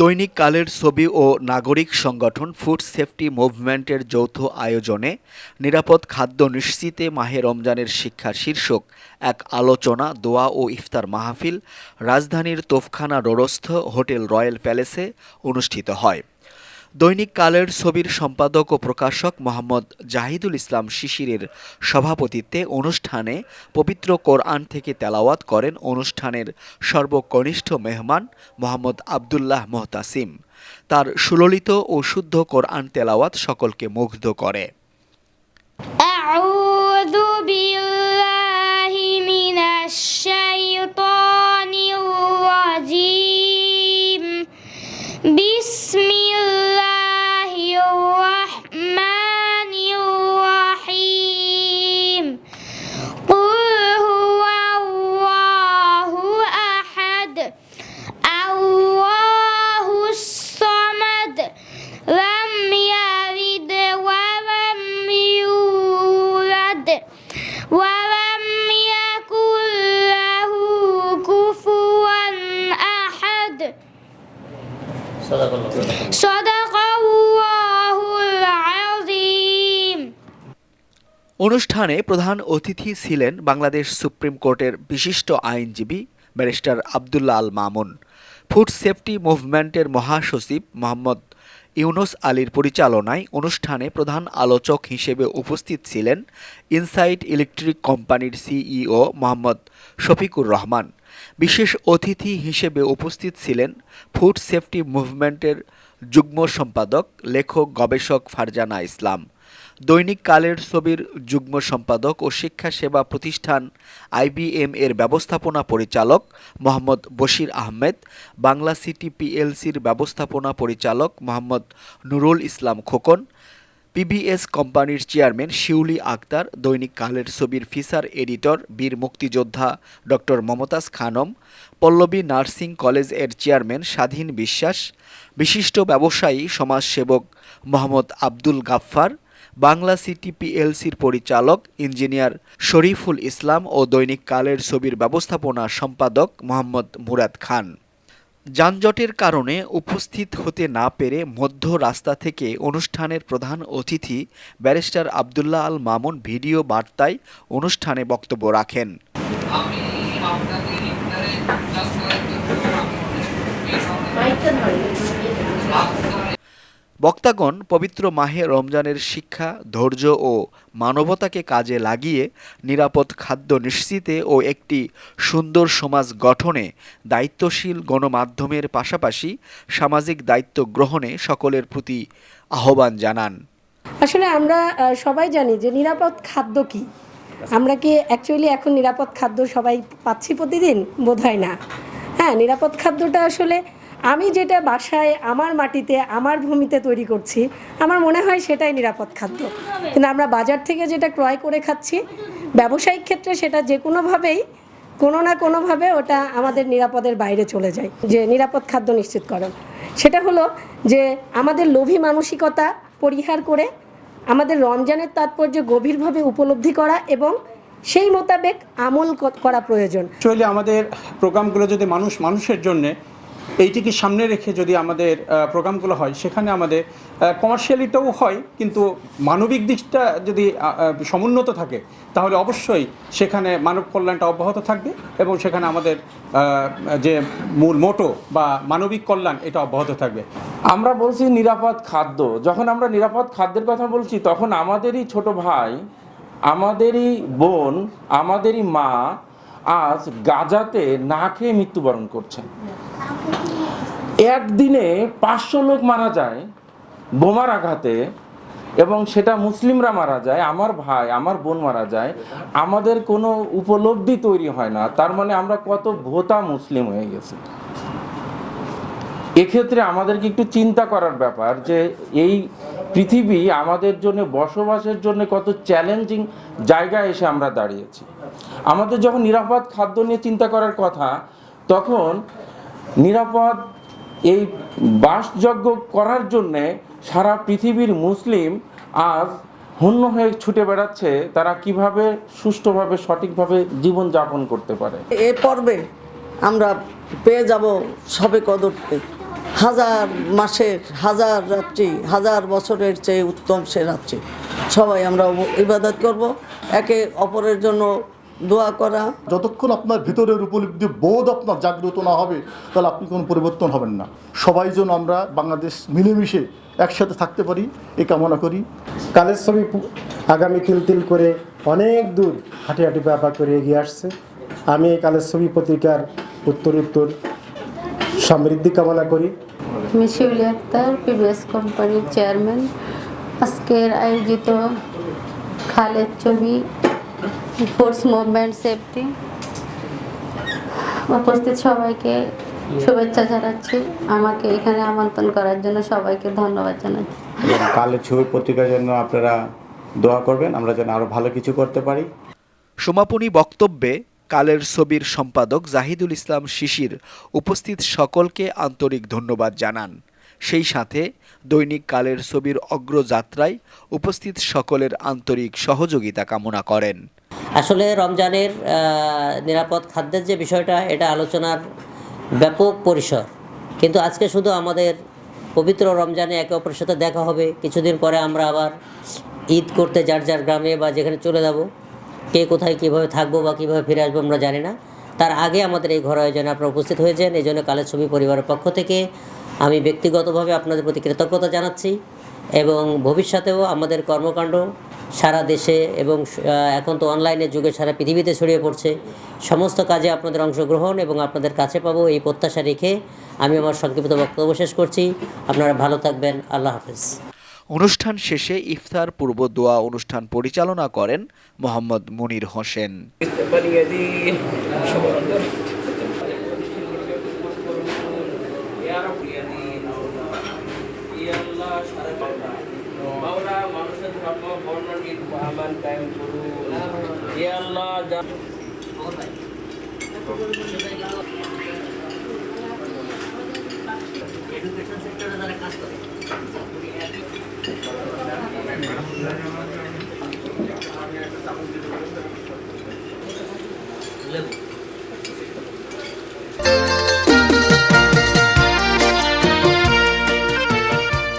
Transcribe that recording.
দৈনিক কালের ছবি ও নাগরিক সংগঠন ফুড সেফটি মুভমেন্টের যৌথ আয়োজনে নিরাপদ খাদ্য নিশ্চিতে মাহে রমজানের শিক্ষা শীর্ষক এক আলোচনা, দোয়া ও ইফতার মাহফিল রাজধানীর তোফখানা রোডস্থ হোটেল রয়্যাল প্যালেসে অনুষ্ঠিত হয়। দৈনিক কালের ছবির সম্পাদক ও প্রকাশক মোহাম্মদ জাহিদুল ইসলাম শিশিরের সভাপতিত্বে অনুষ্ঠানে পবিত্র কোরআন থেকে তেলাওয়াত করেন অনুষ্ঠানের সর্বকনিষ্ঠ মেহমান মোহাম্মদ আবদুল্লাহ মোহতাসিম। তার সুললিত ও শুদ্ধ কোরআন তেলাওয়াত সকলকে মুগ্ধ করে। ولم يكن له كفوا أحد صدق الله العظيم অনুষ্ঠানে প্রধান অতিথি ছিলেন বাংলাদেশ সুপ্রিম কোর্টের বিশিষ্ট আইনজীবী barrister Abdullah Al Mamun food safety মুভমেন্টের মহাসচিব মোহাম্মদ ইউনুস আলীর পরিচালনায় অনুষ্ঠানে প্রধান আলোচক হিসেবে উপস্থিত ছিলেন ইনসাইট ইলেকট্রিক কোম্পানির সিইও মোহাম্মদ শফিকুর রহমান। বিশেষ অতিথি হিসেবে উপস্থিত ছিলেন ফুড সেফটি মুভমেন্টের যুগ্ম সম্পাদক, লেখক, গবেষক ফারজানা ইসলাম। দৈনিক কালের ছবির যুগ্ম সম্পাদক ও শিক্ষা সেবা প্রতিষ্ঠান আইবিএম এর ব্যবস্থাপনা পরিচালক মোহাম্মদ বশির আহমেদ, বাংলা সিটি পিএলসির ব্যবস্থাপনা পরিচালক মোহাম্মদ নুরুল ইসলাম খোকন পিবিএস কোম্পানির চেয়ারম্যান শিউলি আক্তার, দৈনিক কালের ছবির ফিসার এডিটর, বীর মুক্তিযোদ্ধা ডক্টর মমতাজ খানম, পল্লবী নার্সিং কলেজের চেয়ারম্যান স্বাধীন বিশ্বাস, বিশিষ্ট ব্যবসায়ী, সমাজসেবক মোহাম্মদ আব্দুল গাফফার, বাংলা সিটি পিএলসির পরিচালক ইঞ্জিনিয়ার শরীফুল ইসলাম ও দৈনিক কালের ছবির ব্যবস্থাপনা সম্পাদক মোহাম্মদ মুরাদ খান। যানজটের কারণে উপস্থিত হতে না পেরে মধ্য রাস্তা থেকে অনুষ্ঠানের প্রধান অতিথি ব্যারিস্টার আবদুল্লাহ আল মামুন ভিডিও বার্তায় অনুষ্ঠানে বক্তব্য রাখেন। আমি আপনাদের ইফতারে জাস্ট বক্তাগণ পবিত্র মাহে রমজানের শিক্ষা, ধৈর্য ও মানবতাকে কাজে লাগিয়ে নিরাপদ খাদ্য নিশ্চিতে ও একটি সুন্দর সমাজ গঠনে দায়িত্বশীল গণমাধ্যমের পাশাপাশি সামাজিক দায়িত্ব গ্রহণে সকলের প্রতি আহ্বান জানান। আসলে আমরা সবাই জানি যে নিরাপদ খাদ্য কি। আমরা কি অ্যাকচুয়ালি এখন নিরাপদ খাদ্য সবাই পাচ্ছি প্রতিদিন? বোধহয় না। হ্যাঁ নিরাপদ খাদ্যটা আসলে আমি যেটা বাসায়, আমার মাটিতে, আমার ভূমিতে তৈরি করছি, আমার মনে হয় সেটাই নিরাপদ খাদ্য। কিন্তু আমরা বাজার থেকে যেটা ক্রয় করে খাচ্ছি, ব্যবসায়িক ক্ষেত্রে সেটা যে কোনোভাবেই, কোনো না কোনোভাবে ওটা আমাদের নিরাপদের বাইরে চলে যায়, যে নিরাপদ খাদ্য নিশ্চিতকরণ সেটা হলো যে আমাদের লোভী মানসিকতা পরিহার করে, আমাদের রমজানের তাৎপর্য গভীরভাবে উপলব্ধি করা এবং সেই মোতাবেক আমল করা প্রয়োজন। আমাদের প্রোগ্রামগুলো যদি মানুষ, মানুষের জন্য এইটিকে সামনে রেখে যদি আমাদের প্রোগ্রামগুলো হয়, সেখানে আমাদের কমার্শিয়ালিটাও হয়, কিন্তু মানবিক দিকটা যদি সমুন্নত থাকে, তাহলে অবশ্যই সেখানে মানব কল্যাণটা অব্যাহত থাকবে এবং সেখানে আমাদের যে মূল মোটো বা মানবিক কল্যাণ, এটা অব্যাহত থাকবে। আমরা বলছি নিরাপদ খাদ্য। যখন আমরা নিরাপদ খাদ্যের কথা বলছি, তখন আমাদেরই ছোট ভাই, আমাদেরই বোন, আমাদেরই মা আজ গাজাতে না খেয়ে মৃত্যুবরণ করছেন। একদিনে পাঁচশো লোক মারা যায় বোমার আঘাতে এবং সেটা মুসলিমরা মারা যায়, আমার ভাই, আমার বোন মারা যায়। আমাদের কোনো উপলব্ধি তৈরি হয় না। তার মানে আমরা কত ভোতা মুসলিম হয়ে গেছি। এক্ষেত্রে আমাদেরকে একটু চিন্তা করার ব্যাপার যে এই পৃথিবী আমাদের জন্য, বসবাসের জন্য কত চ্যালেঞ্জিং জায়গায় এসে আমরা দাঁড়িয়েছি। আমাদের যখন নিরাপদ খাদ্য নিয়ে চিন্তা করার কথা, তখন নিরাপদ এই বাসযোগ্য করার জন্যে সারা পৃথিবীর মুসলিম আজ হন্য হয়ে ছুটে বেড়াচ্ছে তারা কীভাবে সুষ্ঠুভাবে, সঠিকভাবে জীবন যাপন করতে পারে। এ পর্বে আমরা পেয়ে যাব সবে কদরকে। হাজার মাসের, হাজার রাত্রি, হাজার বছরের চেয়ে উত্তম সে রাত্রি। সবাই আমরা ইবাদত করব। একে অপরের জন্য দোয়া করা। যতক্ষণ আপনার ভিতরের উপলব্ধি বোধ আপনার জাগ্রত না হবে তাহলে আপনি কোনো পরিবর্তন হবেন না। সবাই যেন আমরা বাংলাদেশ মিলেমিশে একসাথে থাকতে পারি এই কামনা করি। কালের ছবি আগামী তিল তিল করে অনেক দূর হাঁটি হাঁটি ব্যাপার করে এগিয়ে আসছে। আমি এই কালের ছবি পত্রিকার উত্তর উত্তর সমৃদ্ধি কামনা করি। আমি আক্তার পিবিএস কোম্পানির চেয়ারম্যান আজকের আয়োজিত খালের ছবি ফোর্স মুভমেন্ট সেফটি উপস্থিত সবাইকে শুভেচ্ছা জানাচ্ছি। আমাকে এখানে আমন্ত্রণ করার জন্য সবাইকে ধন্যবাদ জানাচ্ছি। কালের ছবি পত্রিকার জন্য আপনারা দোয়া করবেন আমরা যেন আরও ভালো কিছু করতে পারি। সমাপনী বক্তব্যে কালের ছবির সম্পাদক জাহিদুল ইসলাম শিশির উপস্থিত সকলকে আন্তরিক ধন্যবাদ জানান। সেই সাথে দৈনিক কালের ছবির অগ্রযাত্রায় উপস্থিত সকলের আন্তরিক সহযোগিতা কামনা করেন। আসলে রমজানের নিরাপদ খাদ্যের যে বিষয়টা, এটা আলোচনার ব্যাপক পরিসর। কিন্তু আজকে শুধু আমাদের পবিত্র রমজানে একে অপরের সাথে দেখা হবে। কিছুদিন পরে আমরা আবার ঈদ করতে যার যার গ্রামে বা যেখানে চলে যাব, কে কোথায় কীভাবে থাকব বা কীভাবে ফিরে আসব আমরা জানি না। তার আগে আমাদের এই ঘর আয়োজনে আপনারা উপস্থিত হয়েছেন। এই জন্য কালের ছবি পরিবারের পক্ষ থেকে আমি ব্যক্তিগতভাবে আপনাদের প্রতি কৃতজ্ঞতা জানাচ্ছি এবং ভবিষ্যতেও আমাদের কর্মকাণ্ড সারা দেশে এবং এখন তো অনলাইনের যুগে সারা পৃথিবীতে ছড়িয়ে পড়ছে। সমস্ত কাজে আপনাদের অংশগ্রহণ এবং আপনাদের কাছে পাবো এই প্রত্যাশা রেখে আমি আমার সংক্ষিপ্ত বক্তব্য শেষ করছি। আপনারা ভালো থাকবেন। আল্লাহ হাফেজ। অনুষ্ঠান শেষে ইফতার পূর্ব দোয়া অনুষ্ঠান পরিচালনা করেন মোহাম্মদ মুনির হোসেন। নির্বাহমান কায়েম করুন আল্লাহ লেবু